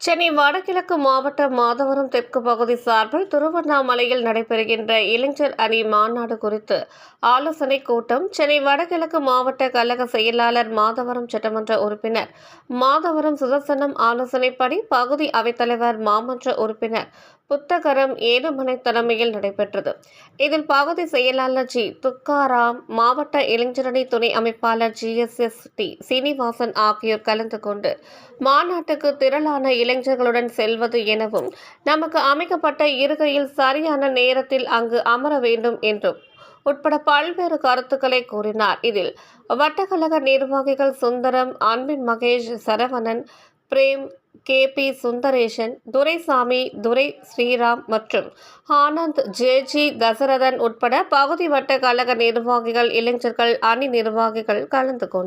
சென்னை வடகிழக்கு மாவட்ட மாதவரம் தெற்கு பகுதி சார்பில் திருவண்ணாமலையில் நடைபெறுகின்ற இளைஞர் அணி மாநாடு குறித்து ஆலோசனைக் கூட்டம் சென்னை வடகிழக்கு மாவட்ட கழக செயலாளர் மாதவரம் சட்டமன்ற உறுப்பினர் மாதவரம் சுதர்சனம் ஆலோசனைப்படி பகுதி அவைத்தலைவர் மாமன்ற உறுப்பினர் புத்தகரம் ஏழுமலை தலைமையில் நடைபெற்றது. இதில் பகுதி செயலாளர் ஜி. துக்காராம் மாவட்ட இளைஞரணி துணை அமைப்பாளர் G. S. S. D. Srinivasan ஆகியோர் கலந்து கொண்டு மாநாட்டுக்கு திரளான இளைஞர்களுடன் செல்வது எனவும் நமக்கு அமைக்கப்பட்ட இருக்கையில் சரியான நேரத்தில் அங்கு அமர வேண்டும் என்றும் உட்பட பல்வேறு கருத்துக்களை கூறினார். இதில் வட்டக்கழக நிர்வாகிகள் சுந்தரம் அன்பின் மகேஷ் சரவணன் பிரேம் கே. பி. சுந்தரேஷன் துரைசாமி துரை ஸ்ரீராம் மற்றும் ஆனந்த் ஜேஜி தசரதன் உட்பட பகுதி வட்ட கழக நிர்வாகிகள் இளைஞர்கள் அணி நிர்வாகிகள் கலந்து கொண்டனர்.